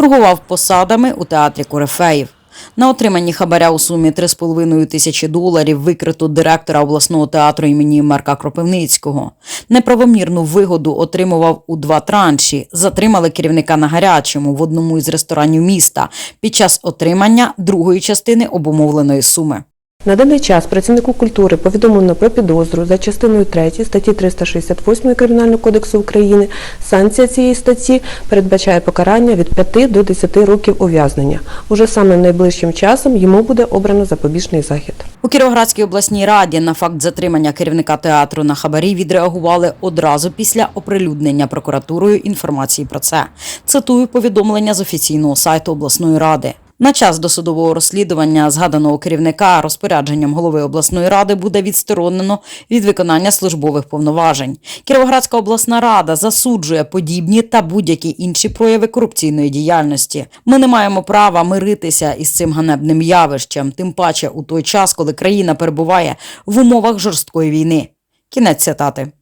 торгував посадами у театрі Корифеїв. На отриманні хабаря у сумі 3,5 тисячі доларів викрито директора обласного театру імені Марка Кропивницького. Неправомірну вигоду отримував у два транші. Затримали керівника на гарячому в одному із ресторанів міста під час отримання другої частини обумовленої суми. На даний час працівнику культури повідомлено про підозру за частиною 3 статті 368 Кримінального кодексу України. Санкція цієї статті передбачає покарання від 5 до 10 років ув'язнення. Уже саме найближчим часом йому буде обрано запобіжний захід. У Кіровоградській обласній раді на факт затримання керівника театру на хабарі відреагували одразу після оприлюднення прокуратурою інформації про це. Цитую повідомлення з офіційного сайту обласної ради. На час досудового розслідування згаданого керівника розпорядженням голови обласної ради буде відсторонено від виконання службових повноважень. Кіровоградська обласна рада засуджує подібні та будь-які інші прояви корупційної діяльності. Ми не маємо права миритися із цим ганебним явищем, тим паче у той час, коли країна перебуває в умовах жорсткої війни. Кінець цитати.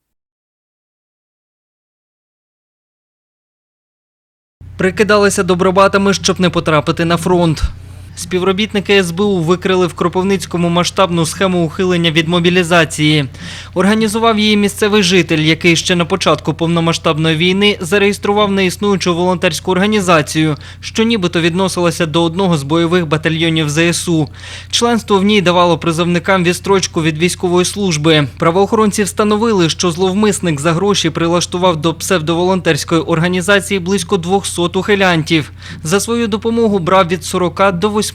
Прикидалися добробатами, щоб не потрапити на фронт. Співробітники СБУ викрили в Кропивницькому масштабну схему ухилення від мобілізації. Організував її місцевий житель, який ще на початку повномасштабної війни зареєстрував неіснуючу волонтерську організацію, що нібито відносилася до одного з бойових батальйонів ЗСУ. Членство в ній давало призовникам відстрочку від військової служби. Правоохоронці встановили, що зловмисник за гроші прилаштував до псевдоволонтерської організації близько 200 ухилянтів. За свою допомогу брав від 40 до 80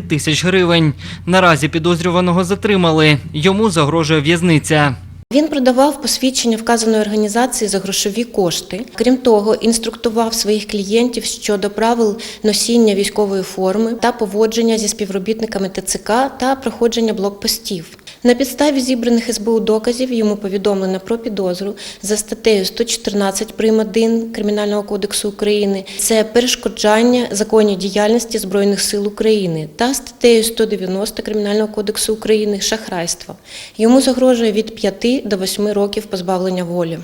тисяч гривень. Наразі підозрюваного затримали. Йому загрожує в'язниця. Він продавав посвідчення вказаної організації за грошові кошти. Крім того, інструктував своїх клієнтів щодо правил носіння військової форми та поводження зі співробітниками ТЦК та проходження блокпостів. На підставі зібраних СБУ доказів йому повідомлено про підозру за статтею 114 прим. 1 Кримінального кодексу України. Це перешкоджання законній діяльності Збройних сил України та статтею 190 Кримінального кодексу України шахрайство. Йому загрожує від 5 до 8 років позбавлення волі.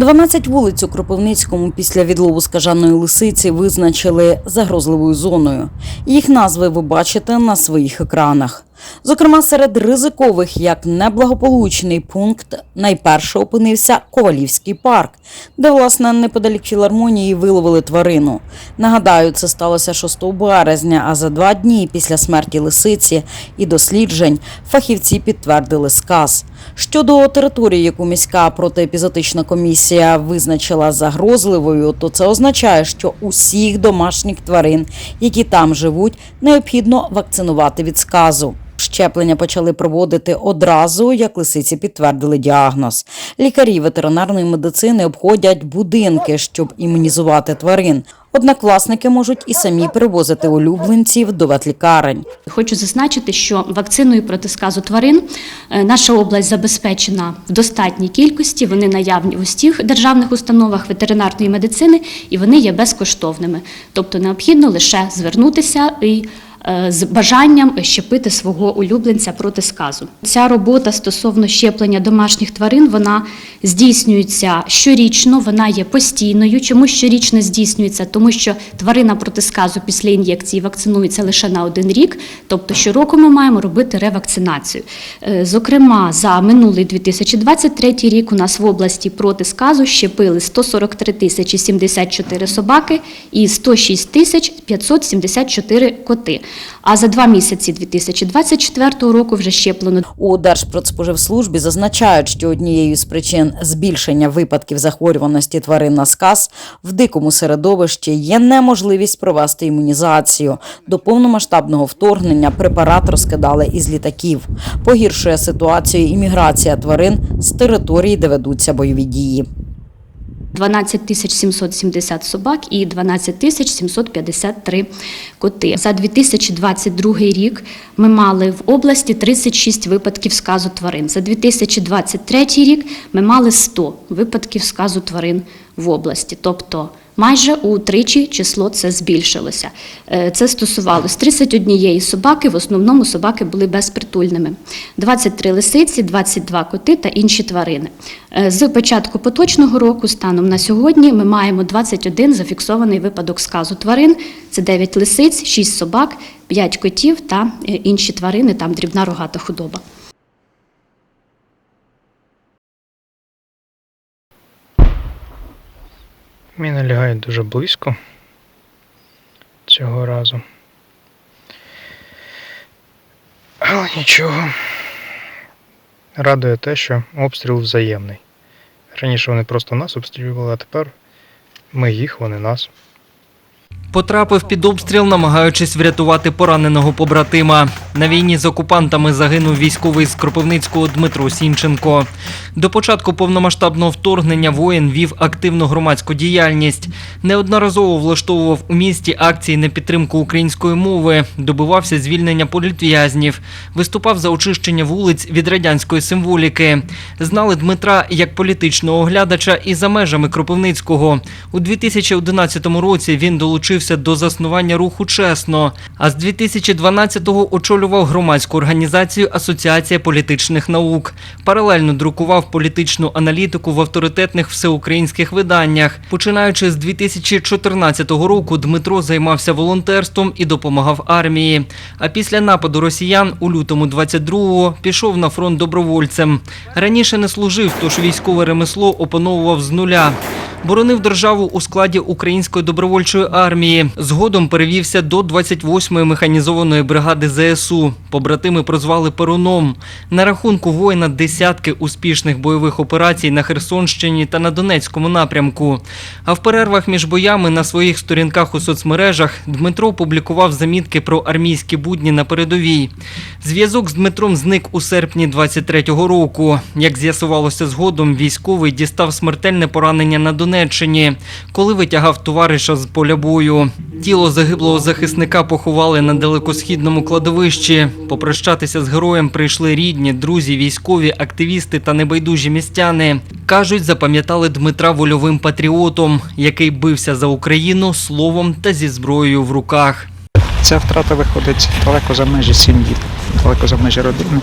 12 вулиць у Кропивницькому після відлову скажаної лисиці визначили загрозливою зоною. Їх назви ви бачите на своїх екранах. Зокрема, серед ризикових як неблагополучний пункт найперше опинився Ковалівський парк, де, власне, неподалік філармонії виловили тварину. Нагадаю, це сталося 6 березня, а за два дні після смерті лисиці і досліджень фахівці підтвердили сказ. Щодо території, яку міська протиепізотична комісія визначила загрозливою, то це означає, що усіх домашніх тварин, які там живуть, необхідно вакцинувати від сказу. Щеплення почали проводити одразу, як лисиці підтвердили діагноз. Лікарі ветеринарної медицини обходять будинки, щоб імунізувати тварин. Однак власники можуть і самі перевозити улюбленців до ветлікарень. Хочу зазначити, що вакциною проти сказу тварин е, наша область забезпечена в достатній кількості. Вони наявні в усіх державних установах ветеринарної медицини і вони є безкоштовними. Тобто необхідно лише звернутися і з бажанням щепити свого улюбленця проти сказу. Ця робота стосовно щеплення домашніх тварин вона здійснюється щорічно, вона є постійною. Чому щорічно здійснюється? Тому що тварина проти сказу після ін'єкції вакцинується лише на один рік. Тобто щороку ми маємо робити ревакцинацію. Е, Зокрема, за минулий 2023 рік у нас в області проти сказу щепили 143 тисячі 74 собаки і 106 тисяч 574 коти. А за два місяці 2024 року вже щеплено У Держпродспоживслужбі зазначають, що однією з причин збільшення випадків захворюваності тварин на сказ в дикому середовищі є неможливість провести імунізацію. До повномасштабного вторгнення препарат розкидали із літаків. Погіршує ситуацію імміграція тварин з території, де ведуться бойові дії. 12 тисяч 770 собак і 12 тисяч 753 коти. За 2022 рік ми мали в області 36 випадків сказу тварин. За 2023 рік ми мали 100 випадків сказу тварин в області. Тобто Майже утричі число це збільшилося. Е, Це стосувалось 31 собаки, в основному собаки були безпритульними, 23 лисиці, 22 коти та інші тварини. Е, З початку поточного року, станом на сьогодні, ми маємо 21 зафіксований випадок сказу тварин. Це 9 лисиць, 6 собак, 5 котів та е, інші тварини, там дрібна рогата худоба. Міни лягає дуже близько цього разу. Але нічого. Радує те, що обстріл взаємний. Раніше вони просто нас обстрілювали, а тепер ми їх, вони нас. Потрапив під обстріл, намагаючись врятувати пораненого побратима. На війні з окупантами загинув військовий з Кропивницького Дмитро Сінченко. До початку повномасштабного вторгнення воїн вів активну громадську діяльність. Неодноразово влаштовував у місті акції на підтримку української мови, добивався звільнення політв'язнів, виступав за очищення вулиць від радянської символіки. Знали Дмитра як політичного оглядача і за межами Кропивницького. У 2011 році він долучився до заснування руху чесно. А з 2012-го очолював громадську організацію Асоціація політичних наук. Паралельно друкував політичну аналітику в авторитетних всеукраїнських виданнях. Починаючи з 2014 року, Дмитро займався волонтерством і допомагав армії. А після нападу росіян у лютому 22-го пішов на фронт добровольцем. Раніше не служив, тож військове ремесло опановував з нуля. Боронив державу у складі Української добровольчої армії. Згодом перевівся до 28-ї механізованої бригади ЗСУ. Побратими прозвали Перуном. На рахунку воїна десятки успішних бойових операцій на Херсонщині та на Донецькому напрямку. А в перервах між боями на своїх сторінках у соцмережах Дмитро публікував замітки про армійські будні на передовій. Зв'язок з Дмитром зник у серпні 23-го року. Як з'ясувалося згодом, військовий дістав смертельне поранення на Донеччині, коли витягав товариша з поля бою. Тіло загиблого захисника поховали на далекосхідному кладовищі. Попрощатися з героєм прийшли рідні, друзі, військові, активісти та небайдужі містяни. Кажуть, запам'ятали Дмитра вольовим патріотом, який бився за Україну словом та зі зброєю в руках. Ця втрата виходить далеко за межі сім'ї, далеко за межі родини,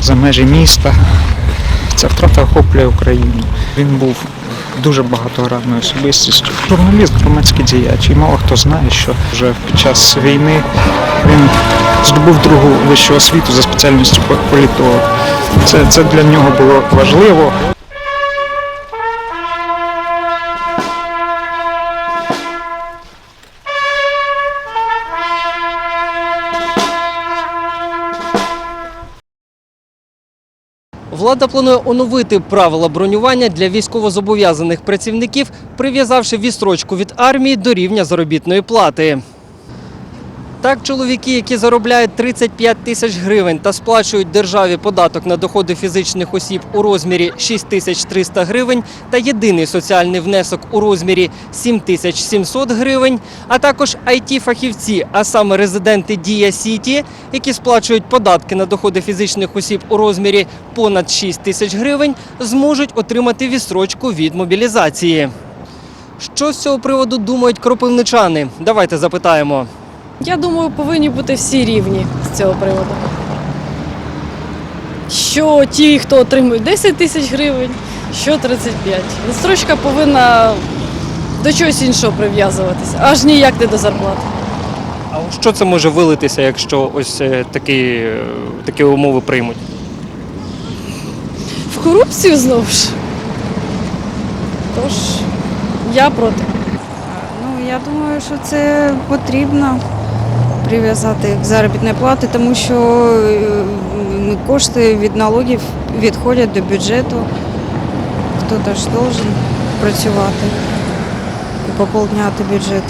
за межі міста. Ця втрата охоплює Україну. Він був дуже багатогранною особистістю. Журналіст, громадський діяч. І мало хто знає, що вже під час війни він здобув другу вищу освіту за спеціальністю по- політолог. Це, це для нього було важливо. Влада планує оновити правила бронювання для військовозобов'язаних працівників, прив'язавши відстрочку від армії до рівня заробітної плати. Так, чоловіки, які заробляють 35 тисяч гривень та сплачують державі податок на доходи фізичних осіб у розмірі 6300 гривень та єдиний соціальний внесок у розмірі 7700 гривень, а також IT-фахівці, а саме резиденти Дія Сіті, які сплачують податки на доходи фізичних осіб у розмірі понад 6 тисяч гривень, зможуть отримати відстрочку від мобілізації. Що з цього приводу думають кропивничани? Давайте запитаємо. Я думаю, повинні бути всі рівні з цього приводу. Що ті, хто отримують 10 тисяч гривень, що 35. Відстрочка повинна до чогось іншого прив'язуватися, аж ніяк не до зарплати. А у що це може вилитися, якщо ось е, такі, е, такі умови приймуть? В корупцію знову ж. Тож я проти. Ну, я думаю, що це потрібно прив'язати к заробітної плати, тому що е, кошти від налогів відходять до бюджету. Хто ж должен працювати і поповняти бюджет.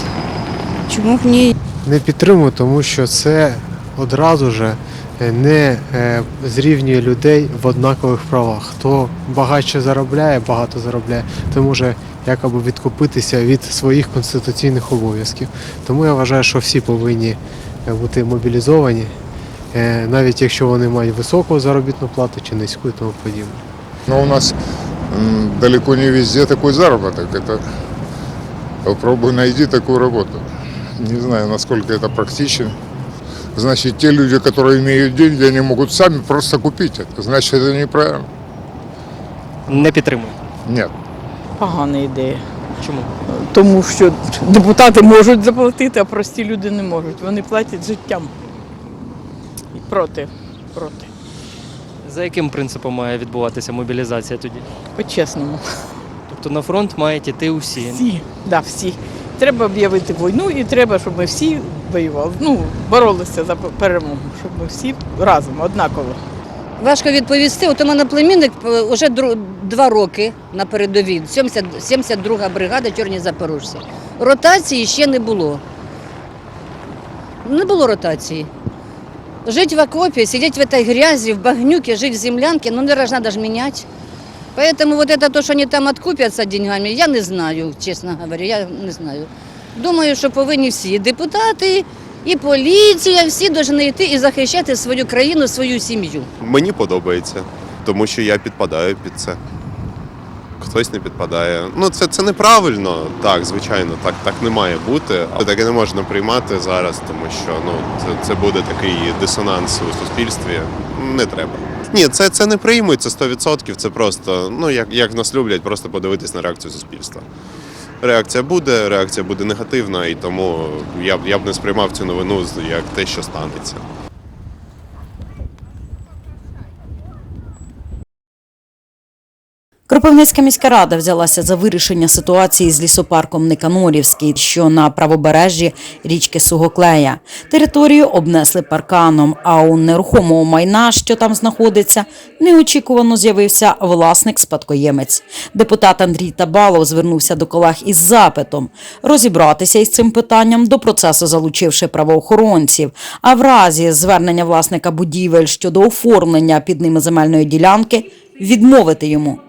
Чому б ні? не підтримую, тому що це одразу же е, не е, зрівнює людей в однакових правах. Хто багатше заробляє, багато заробляє, той може якоби відкупитися від своїх конституційних обов'язків. Тому я вважаю, що всі повинні бути мобілізовані, е, навіть якщо вони мають високу заробітну плату чи низьку і тому подібне. Но у нас м, далеко не везде такой заработок. Это Попробуй найди такую работу. Не знаю, насколько это практично. Значит, те люди, которые имеют деньги, они могут сами просто купить это. Значит, это неправильно. Не підтримую. Нет. Погана ідея. Чому? Тому що депутати можуть заплатити, а прості люди не можуть. Вони платять життям. І проти, проти. За яким принципом має відбуватися мобілізація тоді? По-чесному. Тобто на фронт мають іти усі. Всі, да, всі. Треба об'явити війну і треба, щоб ми всі воювали. Ну, боролися за перемогу, щоб ми всі разом, однаково. Важко відповісти. От у мене племінник вже два роки на передовій, 70, 72 бригада Чорні Запорожці. Ротації ще не було. Не було ротації. Жить в окопе, сидеть в этой грязи, в багнюке, жить в землянке, ну, наверное, надо же менять. Поэтому вот это то, что они там откупятся деньгами, я не знаю, чесно говоря, я не знаю. Думаю, що повинні всі і депутати, і поліція, всі повинні йти і захищати свою країну, свою сім'ю. Мені подобається, тому що я підпадаю під це. Хтось не підпадає. Ну, це, це неправильно, так, звичайно, так, так не має бути. Але таке не можна приймати зараз, тому що ну, це, це буде такий дисонанс у суспільстві. Не треба. Ні, це, це не приймуть, це 100%. Це просто, ну, як, як нас люблять, просто подивитись на реакцію суспільства. Реакція буде, реакція буде негативна, і тому я б я б не сприймав цю новину як те, що станеться. Кропивницька міська рада взялася за вирішення ситуації з лісопарком Никанорівський, що на правобережжі річки Сугоклея. Територію обнесли парканом, а у нерухомого майна, що там знаходиться, неочікувано з'явився власник-спадкоємець. Депутат Андрій Табалов звернувся до колег із запитом розібратися із цим питанням, до процесу залучивши правоохоронців. А в разі звернення власника будівель щодо оформлення під ними земельної ділянки відмовити йому.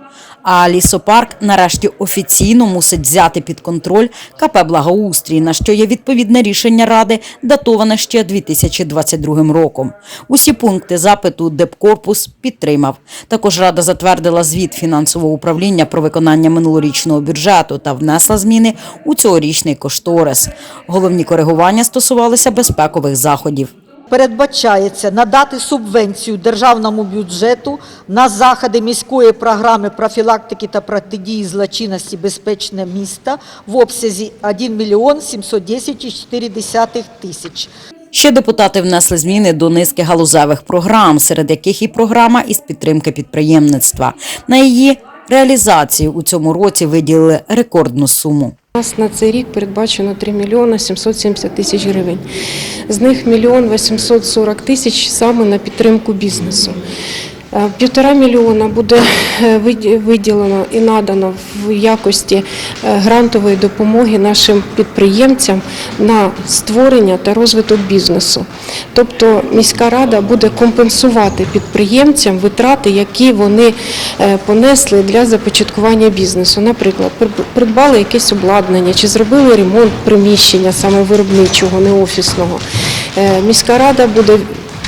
А лісопарк нарешті офіційно мусить взяти під контроль КП Благоустрій, на що є відповідне рішення ради, датоване ще 2022 роком. Усі пункти запиту Депкорпус підтримав. Також рада затвердила звіт фінансового управління про виконання минулорічного бюджету та внесла зміни у цьогорічний кошторис. Головні коригування стосувалися безпекових заходів. Передбачається надати субвенцію державному бюджету на заходи міської програми профілактики та протидії злочинності «Безпечне місто» в обсязі 1 мільйон 710,4 тисяч. Ще депутати внесли зміни до низки галузевих програм, серед яких і програма із підтримки підприємництва. На її реалізацію у цьому році виділили рекордну суму. У нас на цей рік передбачено 3 мільйони 770 тисяч гривень. З них мільйон 840 тисяч саме на підтримку бізнесу. Е, Півтора мільйона буде е, виділено і надано в якості е, грантової допомоги нашим підприємцям на створення та розвиток бізнесу. Тобто міська рада буде компенсувати підприємцям витрати, які вони понесли для започаткування бізнесу. Наприклад, придбали якесь обладнання чи зробили ремонт приміщення саме виробничого, не офісного. Міська рада буде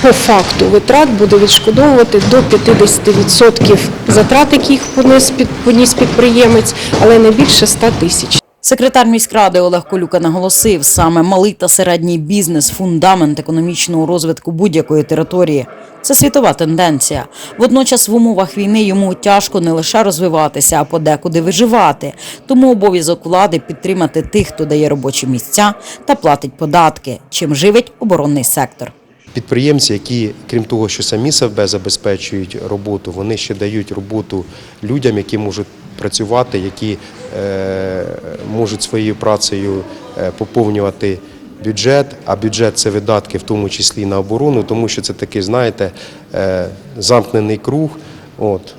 по факту витрат буде відшкодовувати до 50% затрат, яких поніс під- поніс підприємець, але не більше 100 тисяч. Секретар міськради Олег Колюка наголосив, саме малий та середній бізнес фундамент економічного розвитку будь-якої території. Це світова тенденція. Водночас в умовах війни йому тяжко не лише розвиватися, а подекуди виживати. Тому обов'язок влади підтримати тих, хто дає робочі місця та платить податки, чим живить оборонний сектор. Підприємці, які, крім того, що самі себе забезпечують роботу, вони ще дають роботу людям, які можуть працювати, які е, можуть своєю працею е, поповнювати бюджет, а бюджет це видатки, в тому числі на оборону, тому що це такий, знаєте, е, замкнений круг. От,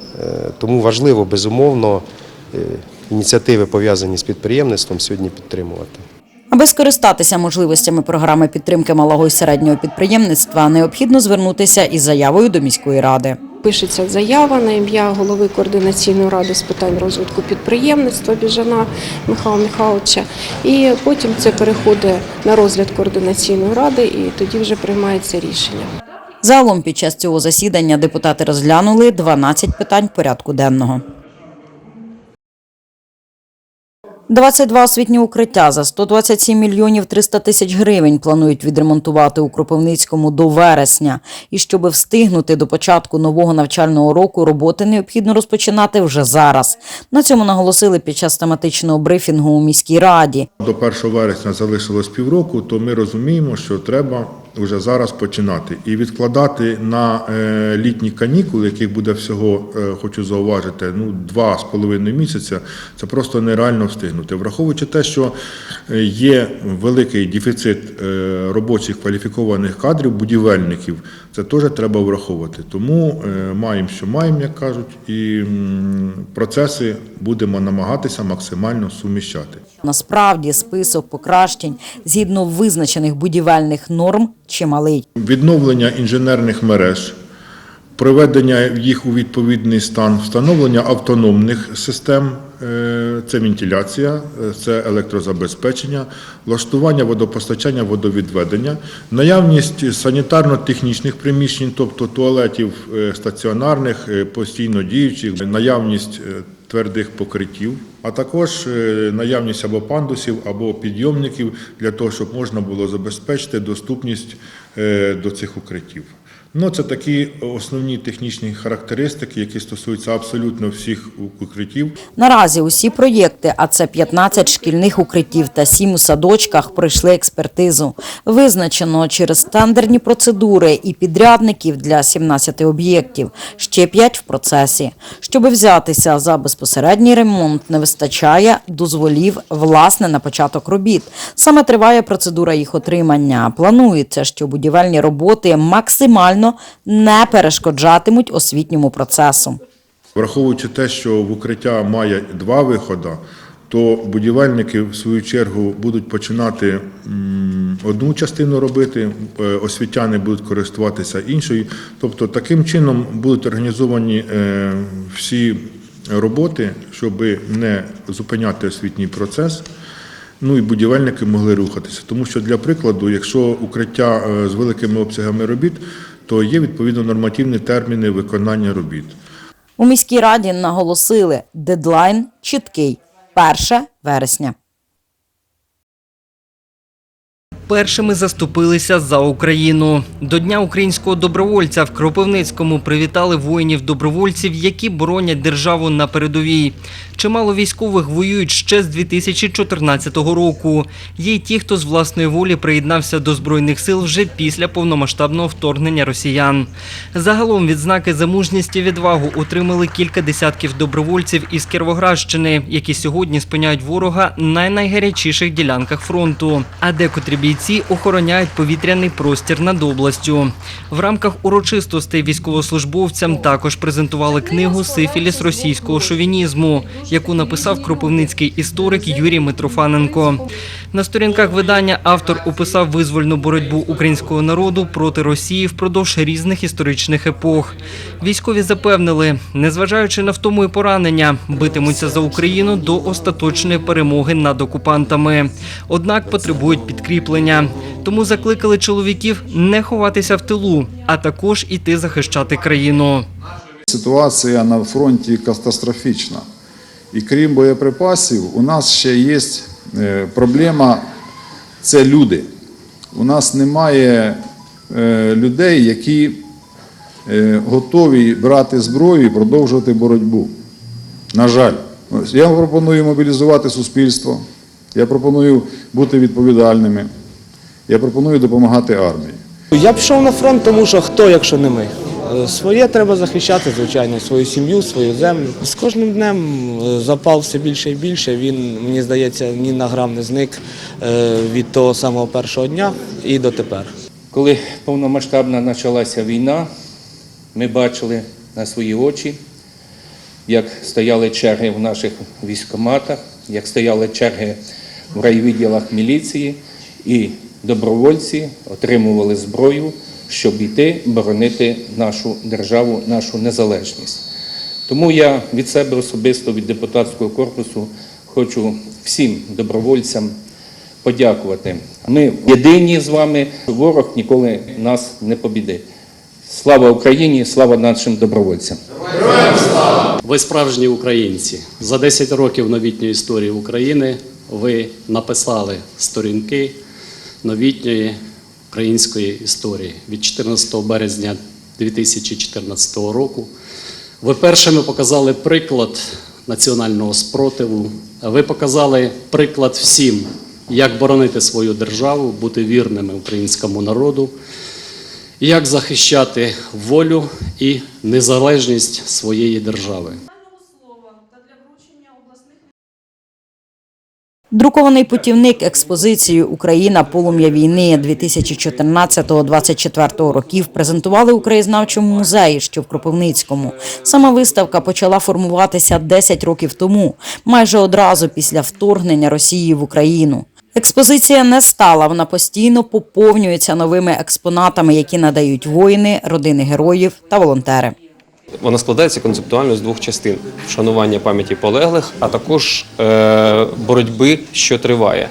тому важливо, безумовно, ініціативи пов'язані з підприємництвом сьогодні підтримувати. Аби скористатися можливостями програми підтримки малого і середнього підприємництва, необхідно звернутися із заявою до міської ради. Пишеться заява на ім'я голови координаційної ради з питань розвитку підприємництва Біжана Михайла Михайловича. І потім це переходить на розгляд координаційної ради, і тоді вже приймається рішення. Загалом під час цього засідання депутати розглянули 12 питань порядку денного. 22 освітні укриття за 127 мільйонів 300 тисяч гривень планують відремонтувати у Кропивницькому до вересня. І щоб встигнути до початку нового навчального року, роботи необхідно розпочинати вже зараз. На цьому наголосили під час тематичного брифінгу у міській раді. До 1 вересня залишилось півроку, то ми розуміємо, що треба вже зараз починати і відкладати на е, літні канікули, яких буде всього, е, хочу зауважити, ну два з половиною місяця. Це просто нереально встигнути. Враховуючи те, що е, є великий дефіцит робочих кваліфікованих кадрів, будівельників, це теж треба враховувати. Тому маємо, що маємо, як кажуть, і процеси будемо намагатися максимально суміщати. Насправді список покращень згідно визначених будівельних норм чималий. Відновлення інженерних мереж, приведення їх у відповідний стан, встановлення автономних систем, е, це вентиляція, е, це електрозабезпечення, влаштування водопостачання, водовідведення, наявність санітарно-технічних приміщень, тобто туалетів е, стаціонарних, постійно діючих, наявність твердих покриттів, а також е, наявність або пандусів, або підйомників для того, щоб можна було забезпечити доступність е, до цих укриттів. Ну, це такі основні технічні характеристики, які стосуються абсолютно всіх укриттів. Наразі усі проєкти, а це 15 шкільних укриттів та 7 у садочках, пройшли експертизу. Визначено через тендерні процедури і підрядників для 17 об'єктів. Ще 5 в процесі. Щоб взятися за безпосередній ремонт, не вистачає дозволів власне на початок робіт. Саме триває процедура їх отримання. Планується, що будівельні роботи максимально не перешкоджатимуть освітньому процесу. Враховуючи те, що в укриття має два виходи, то будівельники в свою чергу будуть починати одну частину робити, е, освітяни будуть користуватися іншою. Тобто таким чином будуть організовані е, всі роботи, щоб не зупиняти освітній процес. Ну і будівельники могли рухатися. Тому що для прикладу, якщо укриття е, з великими обсягами робіт, то є відповідно нормативні терміни виконання робіт. У міській раді наголосили, дедлайн чіткий 1 вересня. Першими заступилися за Україну. До Дня українського добровольця в Кропивницькому привітали воїнів-добровольців, які боронять державу на передовій. Чимало військових воюють ще з 2014 року. Є й ті, хто з власної волі приєднався до збройних сил вже після повномасштабного вторгнення росіян. Загалом відзнаки за мужність і відвагу отримали кілька десятків добровольців із Кіровоградщини, які сьогодні спиняють ворога на найгарячіших ділянках фронту. А декотрі бійці охороняють повітряний простір над областю. В рамках урочистостей військовослужбовцям також презентували книгу Сифіліс російського шовінізму, яку написав кропивницький історик Юрій Митрофаненко. На сторінках видання автор описав визвольну боротьбу українського народу проти Росії впродовж різних історичних епох. Військові запевнили, незважаючи на втому і поранення, битимуться за Україну до остаточної перемоги над окупантами. Однак потребують підкріплення. Тому закликали чоловіків не ховатися в тилу, а також іти захищати країну. Ситуація на фронті катастрофічна. І крім боєприпасів, у нас ще є е, проблема це люди. У нас немає е, людей, які е, готові брати зброю і продовжувати боротьбу. На жаль, я пропоную мобілізувати суспільство, я пропоную бути відповідальними, я пропоную допомагати армії. Я пішов на фронт, тому що хто, якщо не ми? Е, Своє треба захищати, звичайно, свою сім'ю, свою землю. З кожним днем е, запал все більше і більше. Він, мені здається, ні на грам не зник е, від того самого першого дня і до тепер. Коли повномасштабна почалася війна, ми бачили на свої очі, як стояли черги в наших військкоматах, як стояли черги в райвідділах міліції, і добровольці отримували зброю, щоб йти боронити нашу державу, нашу незалежність. Тому я від себе особисто, від депутатського корпусу, хочу всім добровольцям подякувати. Ми єдині з вами, ворог ніколи нас не побідить. Слава Україні, слава нашим добровольцям! Ви справжні українці. За 10 років новітньої історії України ви написали сторінки новітньої української історії від 14 березня 2014 року. Ви першими показали приклад національного спротиву. Ви показали приклад всім, як боронити свою державу, бути вірними українському народу, як захищати волю і незалежність своєї держави. Друкований путівник експозиції Україна полум'я війни 2014-2024 років презентували у краєзнавчому музеї, що в Кропивницькому. Сама виставка почала формуватися 10 років тому, майже одразу після вторгнення Росії в Україну. Експозиція не стала, вона постійно поповнюється новими експонатами, які надають воїни, родини героїв та волонтери. Вона складається концептуально з двох частин: вшанування пам'яті полеглих, а також е, боротьби, що триває.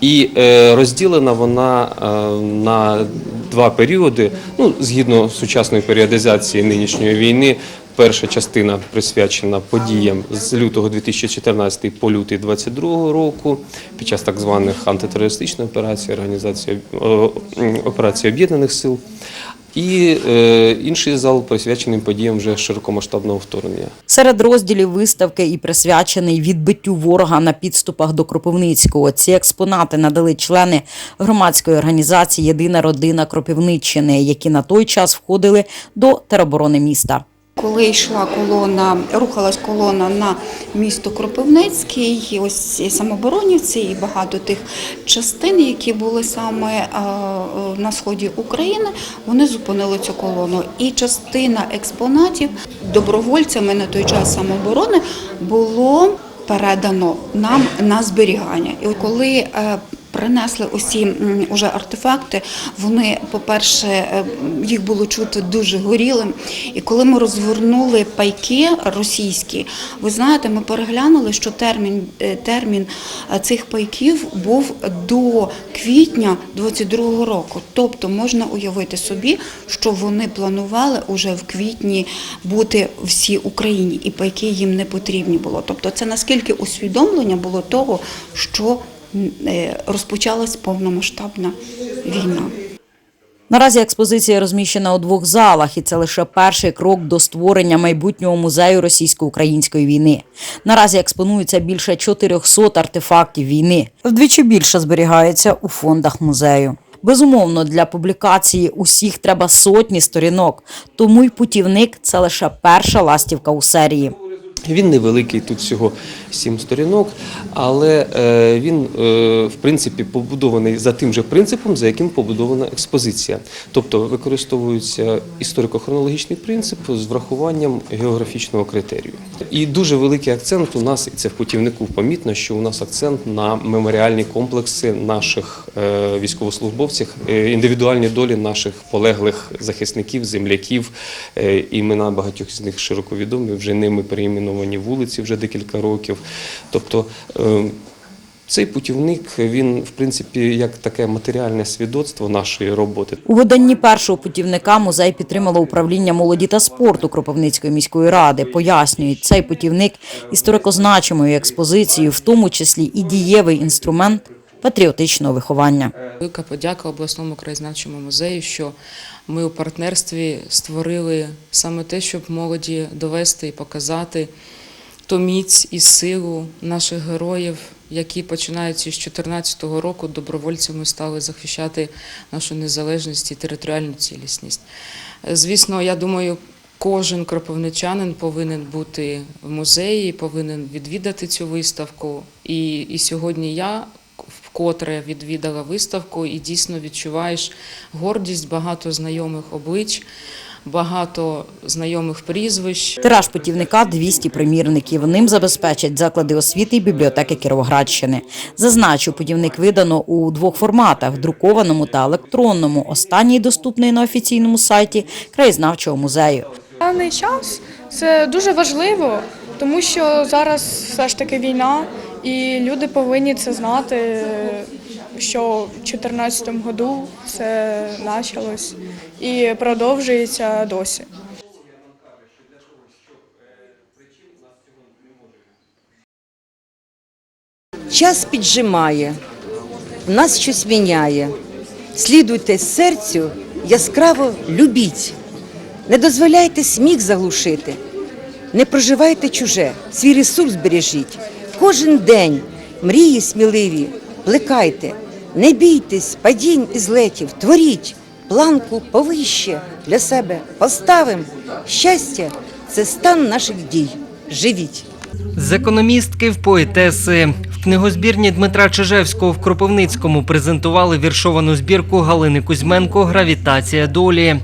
І е, розділена вона е, на два періоди. Ну, згідно сучасної періодизації нинішньої війни, перша частина присвячена подіям з лютого 2014 по лютий 2022 року, під час так званих антитерористичної операції, організації операції Об'єднаних Сил. І е, інший зал присвячений подіям вже широкомасштабного вторгнення. Серед розділів виставки і присвячений відбиттю ворога на підступах до Кропивницького. Ці експонати надали члени громадської організації Єдина родина Кропивниччини, які на той час входили до тероборони міста. Коли йшла колона, рухалась колона на місто Кропивницький, ось і самоборонівці, і багато тих частин, які були саме е, на сході України, вони зупинили цю колону. І частина експонатів добровольцями на той час самооборони було передано нам на зберігання. І коли е, принесли усі уже артефакти, вони, по-перше, е, їх було чути дуже горілим. І коли ми розгорнули пайки російські, ви знаєте, ми переглянули, що термін, е, термін е, цих пайків був до квітня 22-го року. Тобто можна уявити собі, що вони планували уже в квітні бути всій Україні, і пайки їм не потрібні було. Тобто, це наскільки усвідомлення було того, що розпочалась повномасштабна війна. Наразі експозиція розміщена у двох залах, і це лише перший крок до створення майбутнього музею російсько-української війни. Наразі експонується більше 400 артефактів війни. Вдвічі більше зберігається у фондах музею. Безумовно, для публікації усіх треба сотні сторінок, тому й путівник це лише перша ластівка у серії. Він невеликий, тут всього сім сторінок, але е, він, е, в принципі, побудований за тим же принципом, за яким побудована експозиція. Тобто використовується історико-хронологічний принцип з врахуванням географічного критерію. І дуже великий акцент у нас, і це в путівнику помітно, що у нас акцент на меморіальні комплекси наших е, військовослужбовців, індивідуальні долі наших полеглих захисників, земляків. Імена багатьох з них широко відомі, вже ними переіменовані вулиці вже декілька років. Тобто е, цей путівник, він, в принципі, як таке матеріальне свідоцтво нашої роботи. У виданні першого путівника музей підтримало управління молоді та спорту Кропивницької міської ради. Пояснюють, цей путівник історико-значимою експозицією, в тому числі і дієвий інструмент патріотичного виховання. Велика подяка обласному краєзнавчому музею, що ми у партнерстві створили саме те, щоб молоді довести і показати ту міць і силу наших героїв, які починаючи з 2014 року добровольцями стали захищати нашу незалежність і територіальну цілісність. Звісно, я думаю, кожен кропивничанин повинен бути в музеї, повинен відвідати цю виставку. І, і сьогодні я вкотре відвідала виставку і дійсно відчуваєш гордість, багато знайомих облич, багато знайомих прізвищ. Тираж путівника 200 примірників. Ним забезпечать заклади освіти і бібліотеки Кіровоградщини. Зазначу, путівник видано у двох форматах: друкованому та електронному. Останній доступний на офіційному сайті краєзнавчого музею. Даний час це дуже важливо, тому що зараз все ж таки війна, і люди повинні це знати, що в 2014 году це почалось. і продовжується досі. Час піджимає, нас щось міняє. Слідуйте серцю, яскраво любіть. Не дозволяйте сміх заглушити, не проживайте чуже, свій ресурс бережіть. Кожен день мрії сміливі, плекайте, не бійтесь, падінь і злетів, творіть, планку повище для себе поставим. Щастя це стан наших дій. Живіть. З економістки в поетеси. Книгозбірні Дмитра Чижевського в Кропивницькому презентували віршовану збірку Галини Кузьменко Гравітація долі.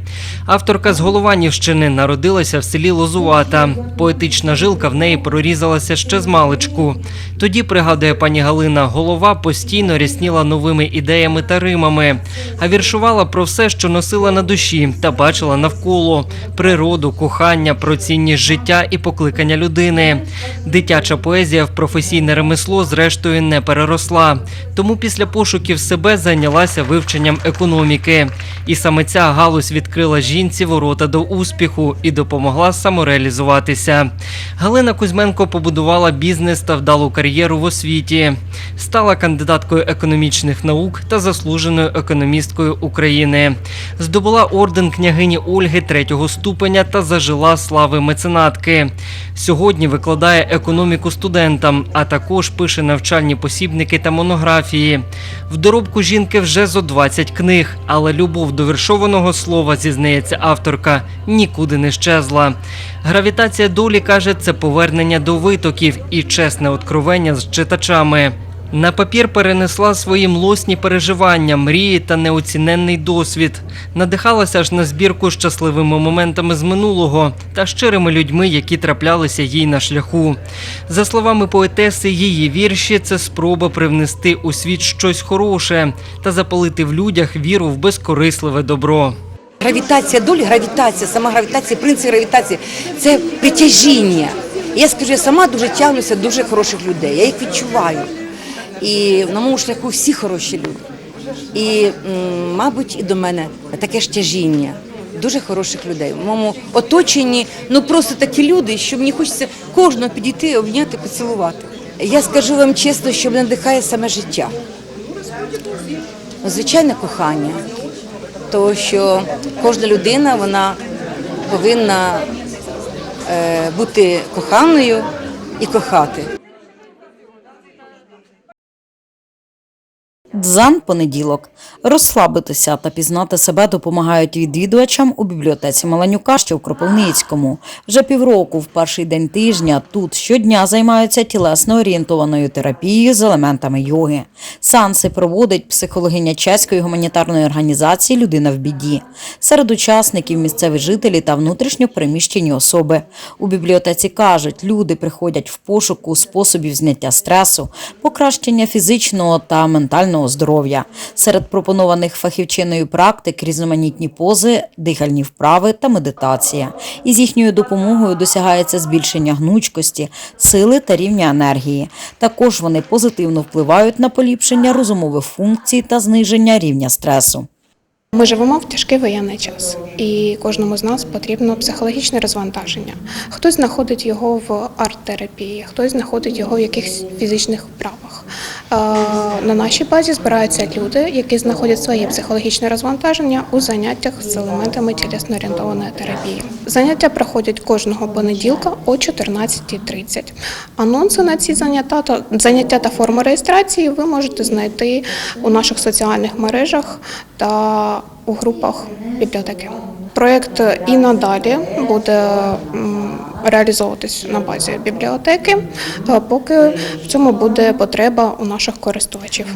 Авторка з Голованівщини народилася в селі Лозувата. Поетична жилка в неї прорізалася ще з маличку. Тоді, пригадує пані Галина, голова постійно рясніла новими ідеями та римами, а віршувала про все, що носила на душі та бачила навколо природу, кохання, про цінність життя і покликання людини. Дитяча поезія в професійне ремесло, зрештою, не переросла. Тому після пошуків себе зайнялася вивченням економіки. І саме ця галузь відкрила жінці ворота до успіху і допомогла самореалізуватися. Галина Кузьменко побудувала бізнес та вдалу кар'єру в освіті, стала кандидаткою економічних наук та заслуженою економісткою України. Здобула орден княгині Ольги третього ступеня та зажила слави меценатки. Сьогодні викладає економіку студентам, а також пише навчальні посібники та монографії. В доробку жінки вже зо 20 книг, але любов до віршованого слова, зізнається авторка, нікуди не щезла. Гравітація долі каже, це повернення до витоків і чесне откровення з читачами. На папір перенесла свої млосні переживання, мрії та неоціненний досвід. Надихалася ж на збірку щасливими моментами з минулого та щирими людьми, які траплялися їй на шляху. За словами поетеси, її вірші це спроба привнести у світ щось хороше та запалити в людях віру в безкорисливе добро. Гравітація долі, гравітація, сама гравітація, принцип гравітації це притяжіння. Я скажу, я сама дуже тягнуся дуже хороших людей. Я їх відчуваю. І на моєму шляху всі хороші люди. І, мабуть, і до мене таке ж тяжіння. Дуже хороших людей. В моєму оточенні ну просто такі люди, що мені хочеться кожного підійти, обняти, поцілувати. Я скажу вам чесно, що мене надихає саме життя. Звичайне кохання. Тому що кожна людина вона повинна е, бути коханою і кохати. Дзен понеділок. Розслабитися та пізнати себе допомагають відвідувачам у бібліотеці Маланюка, що в Кропивницькому. Вже півроку, в перший день тижня, тут щодня займаються тілесно орієнтованою терапією з елементами йоги. Сеанси проводить психологиня чеської гуманітарної організації Людина в біді. Серед учасників місцеві жителі та внутрішньо переміщені особи. У бібліотеці кажуть, люди приходять в пошуку способів зняття стресу, покращення фізичного та ментального здоров'я. Серед пропонованих фахівчиною практик різноманітні пози, дихальні вправи та медитація. І з їхньою допомогою досягається збільшення гнучкості, сили та рівня енергії. Також вони позитивно впливають на поліпшення розумових функцій та зниження рівня стресу. Ми живемо в тяжкий воєнний час, і кожному з нас потрібно психологічне розвантаження. Хтось знаходить його в арт-терапії, хтось знаходить його в якихось фізичних вправах. На нашій базі збираються люди, які знаходять своє психологічне розвантаження у заняттях з елементами тілесно-орієнтованої терапії. Заняття проходять кожного понеділка о 14.30. Анонси на ці заняття та заняття та форми реєстрації ви можете знайти у наших соціальних мережах та у групах бібліотеки. Проєкт і надалі буде реалізовуватись на базі бібліотеки, поки в цьому буде потреба у наших користувачів.